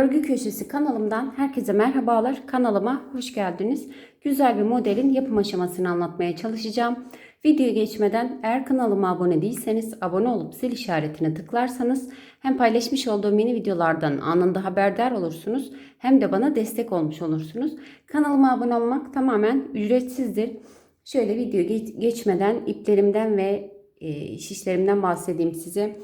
Örgü Köşesi kanalımdan herkese merhabalar. Kanalıma hoş geldiniz. Güzel bir modelin yapım aşamasını anlatmaya çalışacağım. Videoya geçmeden eğer kanalıma abone değilseniz abone olup zil işaretine tıklarsanız hem paylaşmış olduğum yeni videolardan anında haberdar olursunuz hem de bana destek olmuş olursunuz. Kanalıma abone olmak tamamen ücretsizdir. Şöyle video geç- geçmeden iplerimden ve e, şişlerimden bahsedeyim size.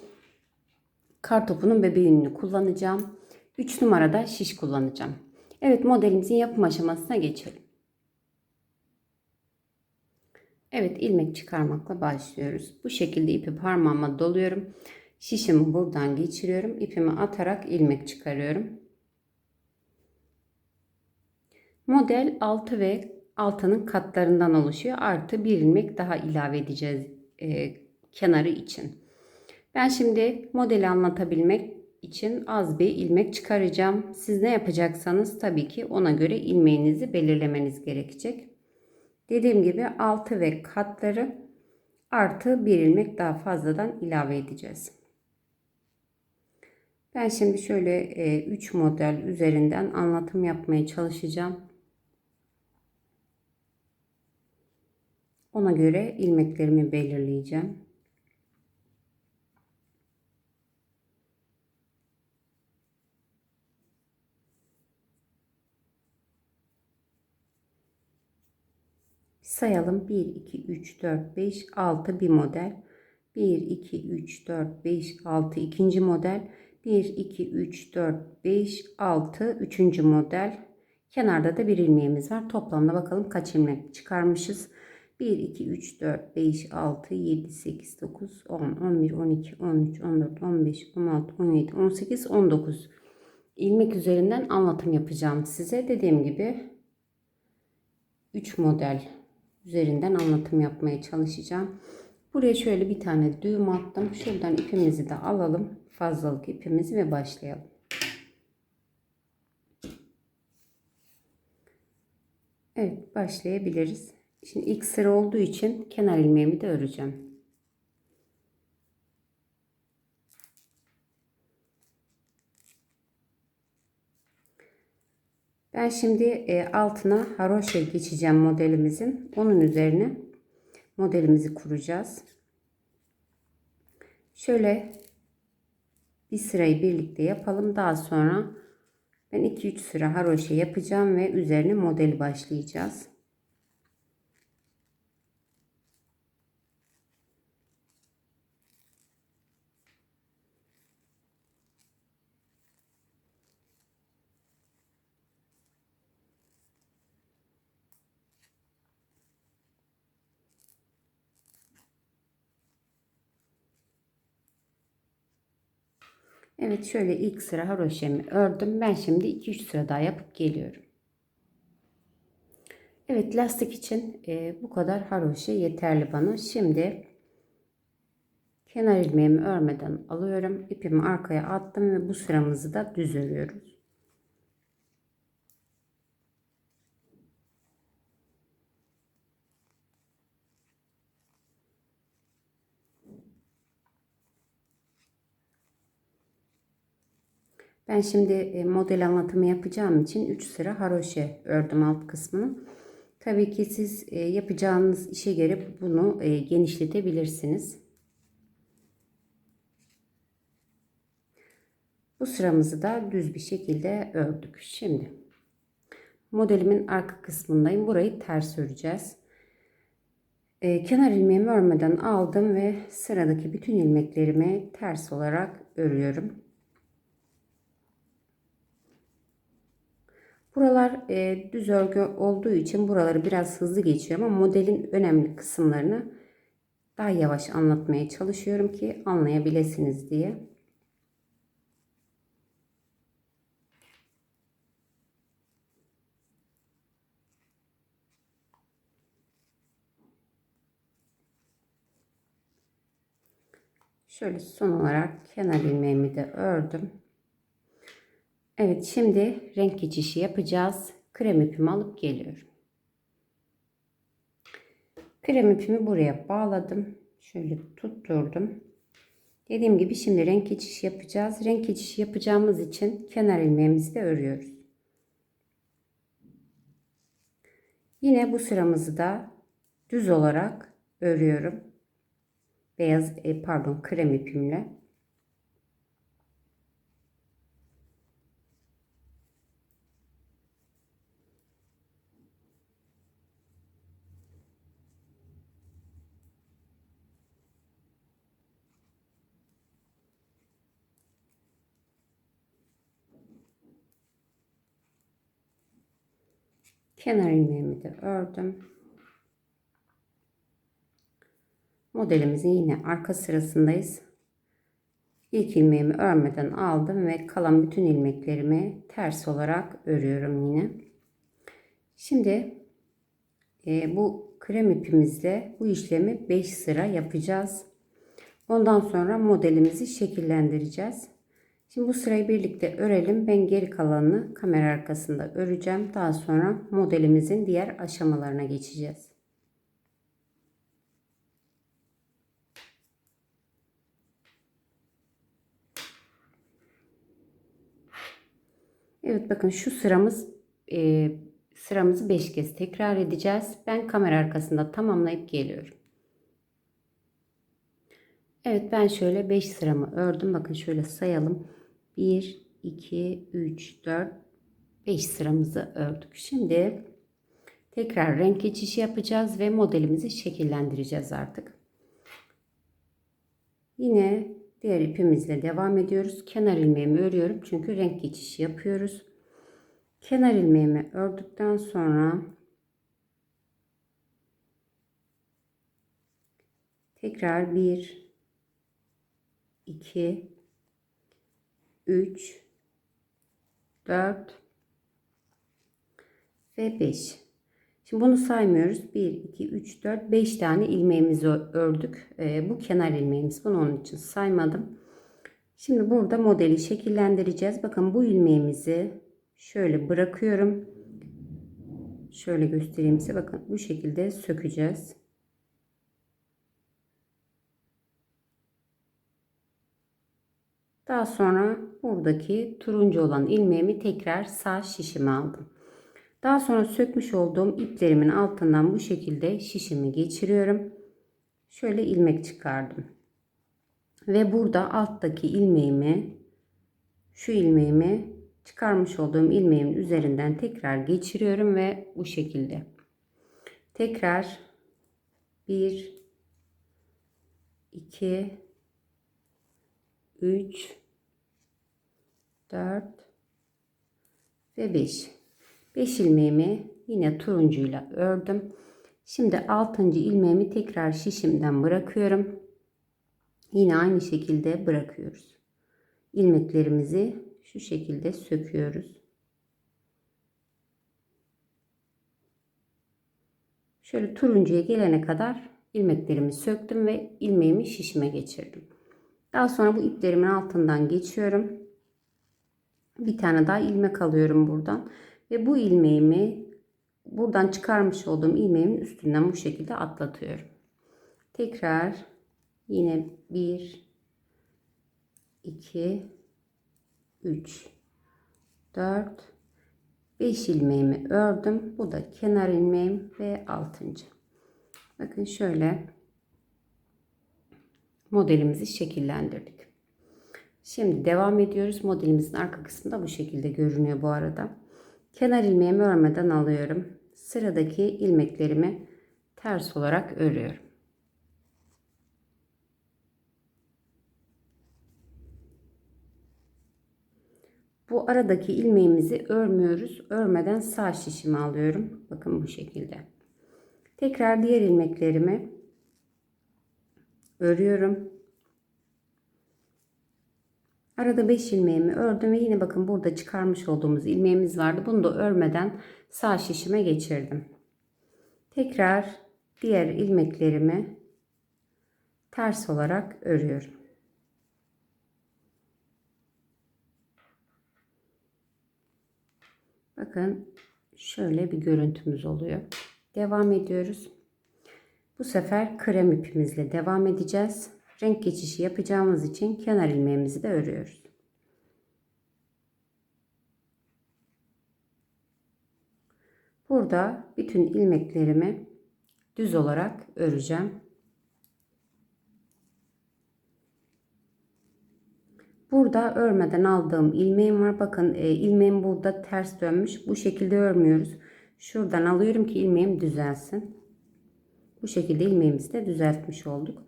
Kar topunun bebeğini kullanacağım. 3 numarada şiş kullanacağım. Evet modelimizin yapım aşamasına geçelim. Evet ilmek çıkarmakla başlıyoruz. Bu şekilde ipi parmağıma doluyorum. Şişimi buradan geçiriyorum. İpimi atarak ilmek çıkarıyorum. Model 6 ve altının katlarından oluşuyor. Artı bir ilmek daha ilave edeceğiz e, kenarı için. Ben şimdi modeli anlatabilmek için az bir ilmek çıkaracağım. Siz ne yapacaksanız tabii ki ona göre ilmeğinizi belirlemeniz gerekecek. Dediğim gibi altı ve katları artı bir ilmek daha fazladan ilave edeceğiz. Ben şimdi şöyle 3 model üzerinden anlatım yapmaya çalışacağım. Ona göre ilmeklerimi belirleyeceğim. Sayalım. 1 2 3 4 5 6 bir model. 1 2 3 4 5 6 ikinci model. 1 2 3 4 5 6 üçüncü model. Kenarda da bir ilmeğimiz var. Toplamda bakalım kaç ilmek çıkarmışız? 1 2 3 4 5 6 7 8 9 10 11 12 13 14 15 16 17 18 19 ilmek üzerinden anlatım yapacağım size. Dediğim gibi 3 model üzerinden anlatım yapmaya çalışacağım. Buraya şöyle bir tane düğüm attım. Şuradan ipimizi de alalım. Fazlalık ipimizi ve başlayalım. Evet başlayabiliriz. Şimdi ilk sıra olduğu için kenar ilmeğimi de öreceğim. Ben şimdi e, altına haroşa geçeceğim modelimizin. Onun üzerine modelimizi kuracağız. Şöyle bir sırayı birlikte yapalım. Daha sonra ben 2-3 sıra haroşa yapacağım ve üzerine modeli başlayacağız. Evet şöyle ilk sıra haroşemi ördüm. Ben şimdi 2-3 sıra daha yapıp geliyorum. Evet lastik için e, bu kadar haroşa yeterli bana. Şimdi kenar ilmeğimi örmeden alıyorum. İpimi arkaya attım ve bu sıramızı da düz örüyoruz. Ben şimdi e, model anlatımı yapacağım için 3 sıra haroşe ördüm alt kısmını. Tabii ki siz e, yapacağınız işe göre bunu e, genişletebilirsiniz. Bu sıramızı da düz bir şekilde ördük. Şimdi modelimin arka kısmındayım. Burayı ters öreceğiz. Kenar ilmeğimi örmeden aldım ve sıradaki bütün ilmeklerimi ters olarak örüyorum. Buralar e, düz örgü olduğu için buraları biraz hızlı geçiyorum ama modelin önemli kısımlarını daha yavaş anlatmaya çalışıyorum ki anlayabilirsiniz diye. Şöyle son olarak kenar ilmeğimi de ördüm. Evet şimdi renk geçişi yapacağız. Krem ipimi alıp geliyorum. Krem ipimi buraya bağladım. Şöyle tutturdum. Dediğim gibi şimdi renk geçişi yapacağız. Renk geçişi yapacağımız için kenar ilmeğimizi de örüyoruz. Yine bu sıramızı da düz olarak örüyorum. Beyaz e, pardon krem ipimle. Kenar ilmeğimi de ördüm. Modelimizin yine arka sırasındayız. İlk ilmeğimi örmeden aldım ve kalan bütün ilmeklerimi ters olarak örüyorum yine. Şimdi e, bu krem ipimizle bu işlemi 5 sıra yapacağız. Ondan sonra modelimizi şekillendireceğiz. Şimdi bu sırayı birlikte örelim. Ben geri kalanını kamera arkasında öreceğim. Daha sonra modelimizin diğer aşamalarına geçeceğiz. Evet bakın şu sıramız e, sıramızı 5 kez tekrar edeceğiz. Ben kamera arkasında tamamlayıp geliyorum. Evet ben şöyle 5 sıramı ördüm. Bakın şöyle sayalım. 1, 2, 3, 4, 5 sıramızı ördük. Şimdi tekrar renk geçişi yapacağız ve modelimizi şekillendireceğiz artık. Yine diğer ipimizle devam ediyoruz. Kenar ilmeğimi örüyorum çünkü renk geçişi yapıyoruz. Kenar ilmeğimi ördükten sonra tekrar 1 2 3 4 ve 5. Şimdi bunu saymıyoruz. 1, 2, 3, 4, 5 tane ilmeğimizi ördük. Ee, bu kenar ilmeğimiz. Bunu onun için saymadım. Şimdi burada modeli şekillendireceğiz. Bakın bu ilmeğimizi şöyle bırakıyorum. Şöyle göstereyim size. Bakın bu şekilde sökeceğiz. Daha sonra buradaki turuncu olan ilmeğimi tekrar sağ şişime aldım. Daha sonra sökmüş olduğum iplerimin altından bu şekilde şişimi geçiriyorum. Şöyle ilmek çıkardım. Ve burada alttaki ilmeğimi şu ilmeğimi çıkarmış olduğum ilmeğimin üzerinden tekrar geçiriyorum ve bu şekilde. Tekrar 1 2 3 4 ve 5. 5 ilmeğimi yine turuncuyla ördüm. Şimdi 6. ilmeğimi tekrar şişimden bırakıyorum. Yine aynı şekilde bırakıyoruz. İlmeklerimizi şu şekilde söküyoruz. Şöyle turuncuya gelene kadar ilmeklerimi söktüm ve ilmeğimi şişime geçirdim. Daha sonra bu iplerimin altından geçiyorum. Bir tane daha ilmek alıyorum buradan. Ve bu ilmeğimi buradan çıkarmış olduğum ilmeğimin üstünden bu şekilde atlatıyorum. Tekrar yine 1 2 3 4 5 ilmeğimi ördüm. Bu da kenar ilmeğim ve 6. Bakın şöyle modelimizi şekillendirdik. Şimdi devam ediyoruz. Modelimizin arka kısmında bu şekilde görünüyor bu arada. Kenar ilmeğimi örmeden alıyorum. Sıradaki ilmeklerimi ters olarak örüyorum. Bu aradaki ilmeğimizi örmüyoruz. Örmeden sağ şişimi alıyorum. Bakın bu şekilde. Tekrar diğer ilmeklerimi örüyorum. Arada 5 ilmeğimi ördüm ve yine bakın burada çıkarmış olduğumuz ilmeğimiz vardı. Bunu da örmeden sağ şişime geçirdim. Tekrar diğer ilmeklerimi ters olarak örüyorum. Bakın şöyle bir görüntümüz oluyor. Devam ediyoruz. Bu sefer krem ipimizle devam edeceğiz. renk geçişi yapacağımız için kenar ilmeğimizi de örüyoruz. Burada bütün ilmeklerimi düz olarak öreceğim. Burada örmeden aldığım ilmeğim var. Bakın e, ilmeğim burada ters dönmüş. Bu şekilde örmüyoruz. Şuradan alıyorum ki ilmeğim düzelsin. Bu şekilde ilmeğimizi de düzeltmiş olduk.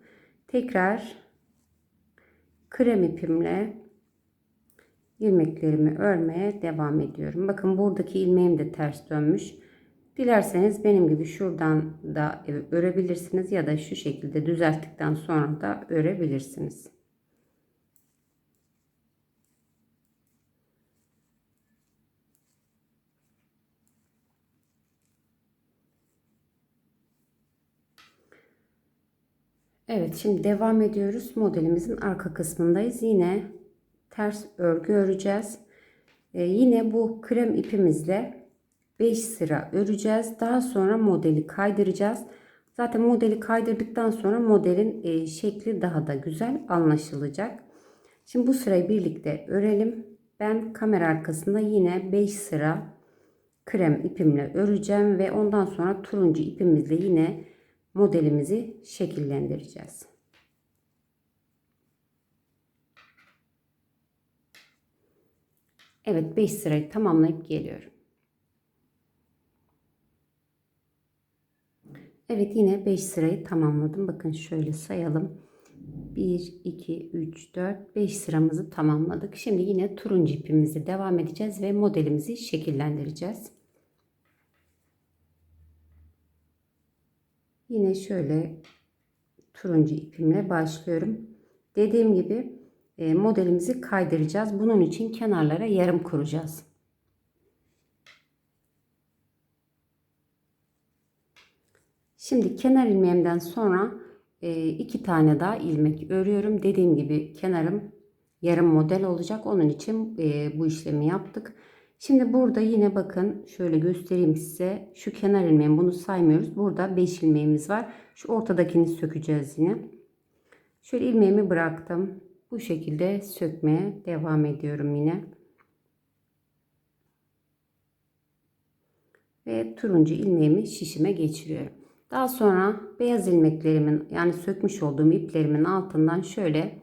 Tekrar krem ipimle ilmeklerimi örmeye devam ediyorum. Bakın buradaki ilmeğim de ters dönmüş. Dilerseniz benim gibi şuradan da örebilirsiniz ya da şu şekilde düzelttikten sonra da örebilirsiniz. Evet şimdi devam ediyoruz. Modelimizin arka kısmındayız. Yine ters örgü öreceğiz. Ee, yine bu krem ipimizle 5 sıra öreceğiz. Daha sonra modeli kaydıracağız. Zaten modeli kaydırdıktan sonra modelin e, şekli daha da güzel anlaşılacak. Şimdi bu sırayı birlikte örelim. Ben kamera arkasında yine 5 sıra krem ipimle öreceğim ve ondan sonra turuncu ipimizle yine modelimizi şekillendireceğiz. Evet 5 sırayı tamamlayıp geliyorum. Evet yine 5 sırayı tamamladım. Bakın şöyle sayalım. 1, 2, 3, 4, 5 sıramızı tamamladık. Şimdi yine turuncu ipimizle devam edeceğiz ve modelimizi şekillendireceğiz. Yine şöyle turuncu ipimle başlıyorum. Dediğim gibi e, modelimizi kaydıracağız. Bunun için kenarlara yarım kuracağız. Şimdi kenar ilmeğimden sonra e, iki tane daha ilmek örüyorum. Dediğim gibi kenarım yarım model olacak. Onun için e, bu işlemi yaptık. Şimdi burada yine bakın şöyle göstereyim size. Şu kenar ilmeğim bunu saymıyoruz. Burada 5 ilmeğimiz var. Şu ortadakini sökeceğiz yine. Şöyle ilmeğimi bıraktım. Bu şekilde sökmeye devam ediyorum yine. Ve turuncu ilmeğimi şişime geçiriyorum. Daha sonra beyaz ilmeklerimin yani sökmüş olduğum iplerimin altından şöyle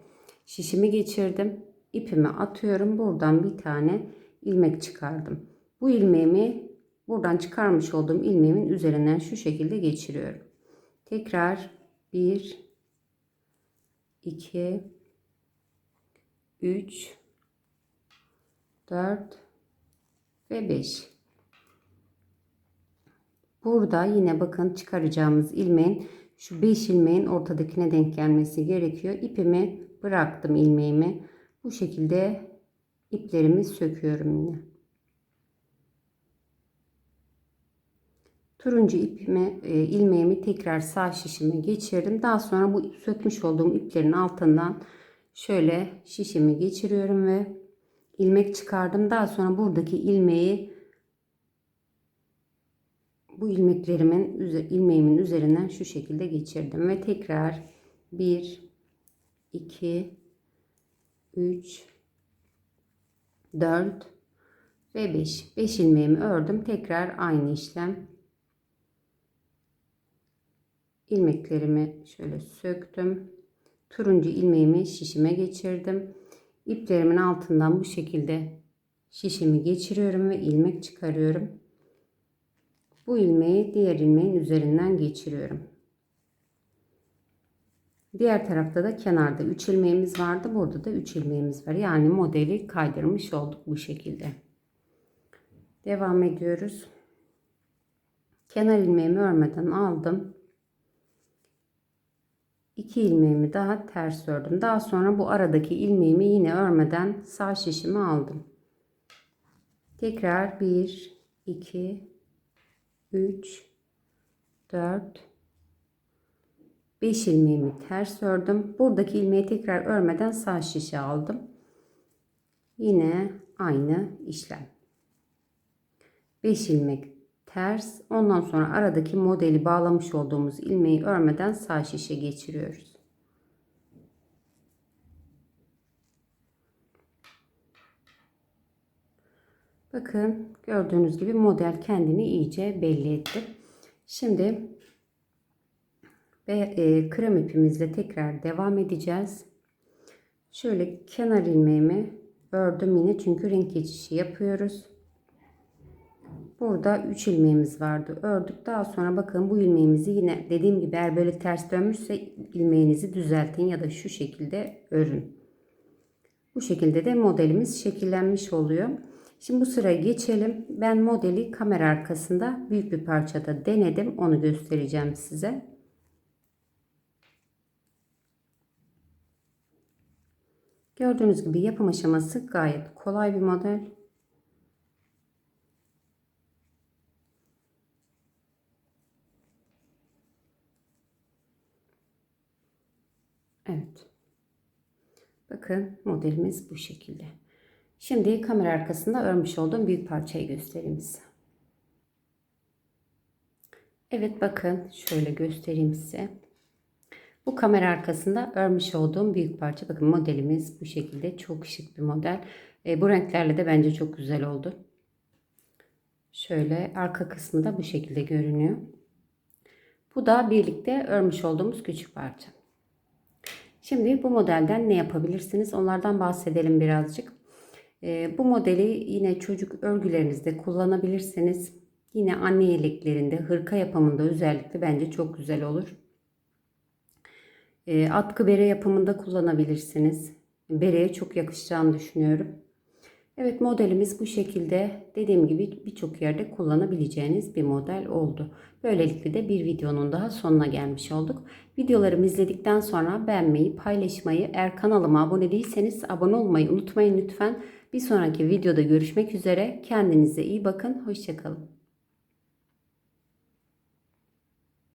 şişimi geçirdim. İpimi atıyorum. Buradan bir tane ilmek çıkardım. Bu ilmeğimi buradan çıkarmış olduğum ilmeğimin üzerinden şu şekilde geçiriyorum. Tekrar 1 2 3 4 ve 5 Burada yine bakın çıkaracağımız ilmeğin şu 5 ilmeğin ortadakine denk gelmesi gerekiyor. İpimi bıraktım ilmeğimi. Bu şekilde iplerimi söküyorum yine. Turuncu ipimi, e, ilmeğimi tekrar sağ şişime geçirdim. Daha sonra bu sökmüş olduğum iplerin altından şöyle şişimi geçiriyorum ve ilmek çıkardım. Daha sonra buradaki ilmeği bu ilmeklerimin ilmeğimin üzerinden şu şekilde geçirdim ve tekrar 1 2 3 4 ve 5. 5 ilmeğimi ördüm. Tekrar aynı işlem. ilmeklerimi şöyle söktüm. Turuncu ilmeğimi şişime geçirdim. İplerimin altından bu şekilde şişimi geçiriyorum ve ilmek çıkarıyorum. Bu ilmeği diğer ilmeğin üzerinden geçiriyorum. Diğer tarafta da kenarda 3 ilmeğimiz vardı. Burada da 3 ilmeğimiz var. Yani modeli kaydırmış olduk bu şekilde. Devam ediyoruz. Kenar ilmeğimi örmeden aldım. 2 ilmeğimi daha ters ördüm. Daha sonra bu aradaki ilmeğimi yine örmeden sağ şişimi aldım. Tekrar 1 2 3 4 5 ilmeğimi ters ördüm. Buradaki ilmeği tekrar örmeden sağ şişe aldım. Yine aynı işlem. 5 ilmek ters. Ondan sonra aradaki modeli bağlamış olduğumuz ilmeği örmeden sağ şişe geçiriyoruz. Bakın gördüğünüz gibi model kendini iyice belli etti. Şimdi ve e, krem ipimizle tekrar devam edeceğiz. Şöyle kenar ilmeğimi ördüm yine çünkü renk geçişi yapıyoruz. Burada 3 ilmeğimiz vardı. Ördük. Daha sonra bakın bu ilmeğimizi yine dediğim gibi eğer böyle ters dönmüşse ilmeğinizi düzeltin ya da şu şekilde örün. Bu şekilde de modelimiz şekillenmiş oluyor. Şimdi bu sıraya geçelim. Ben modeli kamera arkasında büyük bir parçada denedim. Onu göstereceğim size. Gördüğünüz gibi yapım aşaması gayet kolay bir model. Evet. Bakın modelimiz bu şekilde. Şimdi kamera arkasında örmüş olduğum büyük parçayı göstereyim size. Evet bakın şöyle göstereyim size. Bu kamera arkasında örmüş olduğum büyük parça. Bakın modelimiz bu şekilde çok şık bir model. E, bu renklerle de bence çok güzel oldu. Şöyle arka kısmı da bu şekilde görünüyor. Bu da birlikte örmüş olduğumuz küçük parça. Şimdi bu modelden ne yapabilirsiniz? Onlardan bahsedelim birazcık. E, bu modeli yine çocuk örgülerinizde kullanabilirsiniz. Yine anne yeleklerinde, hırka yapımında özellikle bence çok güzel olur. E, atkı bere yapımında kullanabilirsiniz. Bereye çok yakışacağını düşünüyorum. Evet modelimiz bu şekilde dediğim gibi birçok yerde kullanabileceğiniz bir model oldu. Böylelikle de bir videonun daha sonuna gelmiş olduk. Videolarımı izledikten sonra beğenmeyi, paylaşmayı, eğer kanalıma abone değilseniz abone olmayı unutmayın lütfen. Bir sonraki videoda görüşmek üzere. Kendinize iyi bakın. Hoşçakalın.